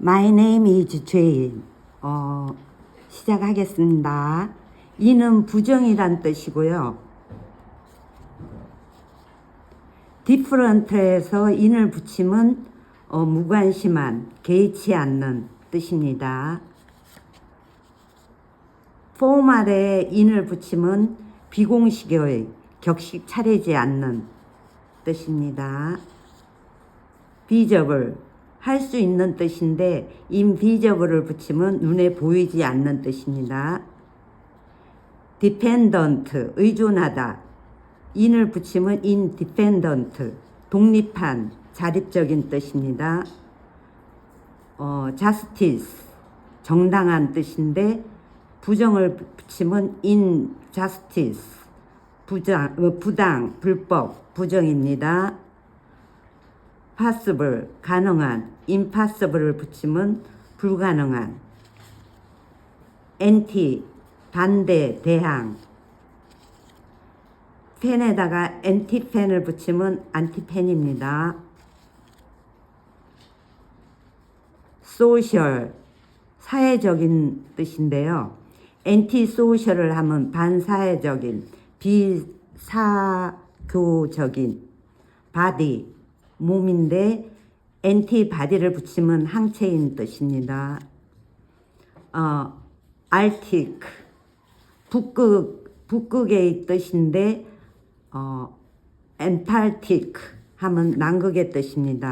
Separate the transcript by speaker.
Speaker 1: My name is Jane. 어, 시작하겠습니다. 이는 부정이란 뜻이고요. different에서 인을 붙이면 어, 무관심한, 개의치 않는 뜻입니다. 포말에 인을 붙이면 비공식의, 격식 차리지 않는 뜻입니다. 비저블 할 수 있는 뜻인데 인비저블을 붙이면 눈에 보이지 않는 뜻입니다. 디펜던트 의존하다 인을 붙이면 인디펜던트 독립한 자립적인 뜻입니다. 어, 자스티스 정당한 뜻인데 부정을 붙이면 인자스티스 부당, 어, 부당 불법 부정입니다. Possible 가능한 impossible을 붙이면 불가능한 anti 반대 대항 펜에다가 anti펜을 붙이면 안티펜입니다. social 사회적인 뜻인데요. anti-social을 하면 반사회적인 비사교적인 body 몸인데 엔티바디를 붙이면 항체인 뜻입니다. 어, 알틱 북극 북극의 뜻인데 어, 엔탈틱 하면 남극의 뜻입니다.